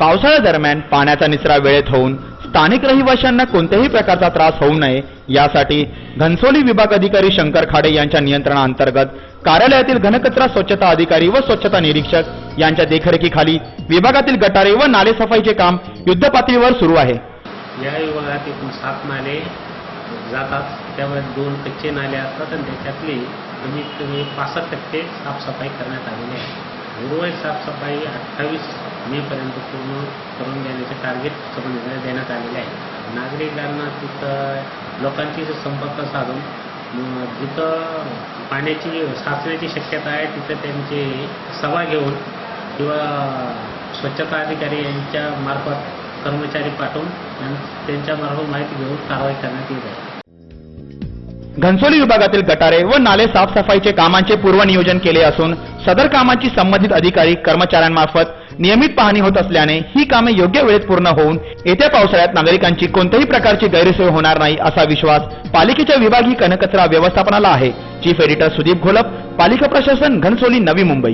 पावसाळ्यादरम्यान पाण्याचा निचरा वेळेत होऊन स्थानिक रहिवाशांना कोणत्याही प्रकारचा त्रास होऊ नये यासाठी घनसोली विभाग अधिकारी शंकर खाडे यांच्या नियंत्रणाअंतर्गत कार्यालयातील घनकचरा स्वच्छता अधिकारी व स्वच्छता निरीक्षक यांच्या देखरेखीखाली विभागातील गटारे व नाले सफाईचे काम युद्धपातळीवर सुरू आहे. या विभागात एकूण सात नाले जातात. त्यामुळे दोन कच्चे नाले असतात आणि त्याच्यातली कमीत कमी पासष्ट टक्के साफसफाई करण्यात आलेली आहे. उर्वरित साफसफाई अठ्ठावीस मेपर्यंत पूर्ण करून देण्याचे टार्गेट करून देण्यात आलेले आहे. नागरिकांना तिथं लोकांशी संपर्क साधून जिथं पाण्याची साचण्याची शक्यता आहे तिथं त्यांची सभा घेऊन किंवा स्वच्छता अधिकारी यांच्या मार्फत कर्मचारी पाठवून आणि माहिती घेऊन कारवाई करण्यात येत आहे. घनसोली विभागातील गटारे व नाले साफसफाईचे कामांचे पूर्वनियोजन केले असून सदर कामांची संबंधित अधिकारी कर्मचाऱ्यांमार्फत नियमित पाहणी होत असल्याने ही कामे योग्य वेळेत पूर्ण होऊन येत्या पावसाळ्यात नागरिकांची कोणत्याही प्रकारची गैरसोय होणार नाही असा विश्वास पालिकेच्या विभागीय घनकचरा व्यवस्थापनाला आहे. चीफ एडिटर सुदीप घोलप पालिका प्रशासन घनसोली नवी मुंबई.